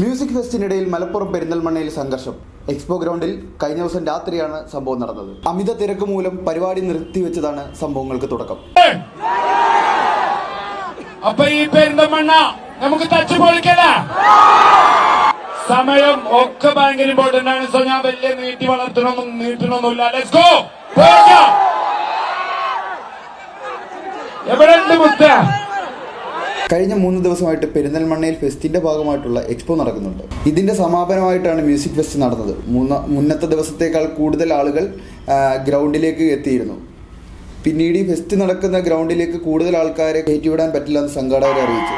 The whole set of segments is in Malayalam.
മ്യൂസിക് ഫെസ്റ്റിനിടയിൽ മലപ്പുറം പെരിന്തൽമണ്ണയിൽ സംഘർഷം. എക്സ്പോ ഗ്രൗണ്ടിൽ കഴിഞ്ഞ ദിവസം രാത്രിയാണ് സംഭവം നടന്നത്. അമിത തിരക്ക് മൂലം പരിപാടി നിർത്തിവെച്ചതാണ് സംഭവങ്ങൾക്ക് തുടക്കം. അപ്പൊ ഈ പെരിന്തൽമണ്ണ നമുക്ക് തച്ചു സമയം ഒക്കെ ഭയങ്കര ഇമ്പോർട്ടന്റ് ആണ്. സോ ഞാൻ വലിയ നീട്ടി വളർത്തണമൊന്നും നീട്ടണമൊന്നുമില്ല. ലെറ്റ്സ് ഗോ എവിടെ ഉണ്ട് മുത്ത? കഴിഞ്ഞ മൂന്ന് ദിവസമായിട്ട് പെരിന്തൽമണ്ണയിൽ ഫെസ്റ്റിന്റെ ഭാഗമായിട്ടുള്ള എക്സ്പോ നടക്കുന്നുണ്ട്. ഇതിന്റെ സമാപനമായിട്ടാണ് മ്യൂസിക് ഫെസ്റ്റ് നടന്നത്. മൂന്ന മുന്നത്തെ ദിവസത്തേക്കാൾ കൂടുതൽ ആളുകൾ ഗ്രൗണ്ടിലേക്ക് എത്തിയിരുന്നു. പിന്നീട് ഈ ഫെസ്റ്റ് നടക്കുന്ന ഗ്രൗണ്ടിലേക്ക് കൂടുതൽ ആൾക്കാരെ കയറ്റിവിടാൻ പറ്റില്ല എന്ന് സംഘാടകരെ അറിയിച്ചു.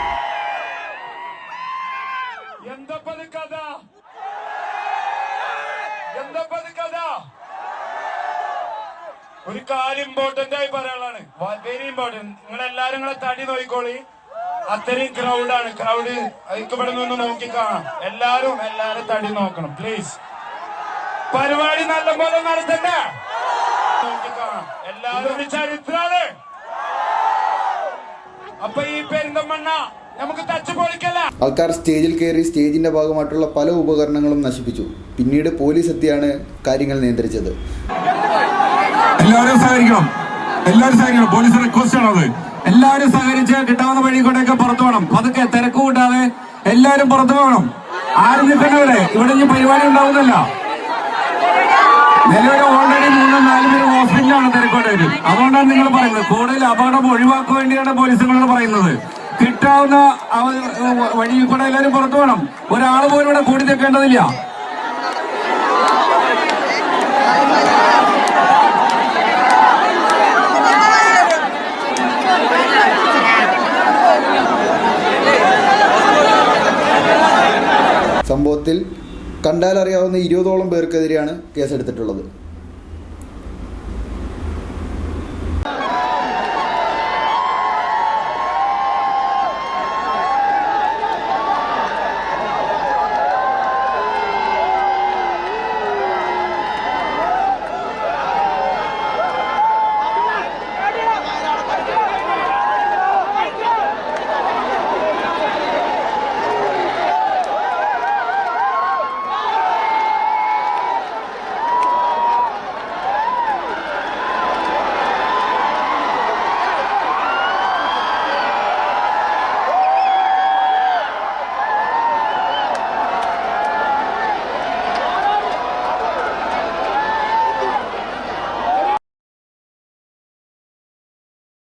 ഒരു കാര്യം ഇമ്പോർട്ടന്റ് ആയി പറയാനുള്ളതാണ്. വെരി ഇമ്പോർട്ടന്റ് നിങ്ങൾ എല്ലാരും നിങ്ങളെ തടി നോക്കിക്കോളി. അത്രയും ക്രൗഡാണ് ക്രൗഡ് ഐക്യപ്പെടുന്നു നോക്കി കാണാം. എല്ലാരും എല്ലാരും തടി നോക്കണം പ്ലീസ് പരിപാടി നല്ലപോലെ പോലെ നോക്കി കാണാം. എല്ലാരും ചരിത്രാണ്. അപ്പൊ ഈ പെരിന്തമണ്ണ നമുക്ക് തച്ചു പൊളിക്കല്ല? ആൾക്കാർ സ്റ്റേജിൽ കയറി സ്റ്റേജിന്റെ ഭാഗമായിട്ടുള്ള പല ഉപകരണങ്ങളും നശിപ്പിച്ചു. പിന്നീട് പോലീസ് എത്തിയാണ് കാര്യങ്ങൾ നിയന്ത്രിച്ചത്. എല്ലാവരും സഹകരിക്കണം. എല്ലാവരും സഹകരിക്കണം. പോലീസ് റിക്വസ്റ്റ് ആണത്. അത് എല്ലാവരും സഹകരിച്ച് കിട്ടാവുന്ന വഴി കൂടെയൊക്കെ പുറത്തു വേണം പതുക്കെ തിരക്ക് കൂട്ടാതെ എല്ലാവരും പുറത്തു പോകണം. ആരും നിൽക്കണ്ടവിടെ ഇവിടെ ഇനി പരിപാടി ഉണ്ടാവുന്നില്ല. നിലവിൽ ഓൾറെഡി മൂന്നും നാലും പേര് ഹോസ്പിറ്റലാണ് തിരക്കോട്ടേക്ക് അതുകൊണ്ടാണ് നിങ്ങൾ പറയുന്നത്. കൂടുതൽ അപകടം ഒഴിവാക്കാൻ വേണ്ടിയാണ് പോലീസ് നിങ്ങളോട് പറയുന്നത്. കിട്ടാവുന്ന വഴി കൂടെ എല്ലാവരും പുറത്തു വേണം ഒരാൾ പോലും ഇവിടെ കൂടി നിൽക്കേണ്ടതില്ല. സംഭവത്തിൽ കണ്ടാലറിയാവുന്ന ഇരുപതോളം പേർക്കെതിരെയാണ് കേസെടുത്തിട്ടുള്ളത്.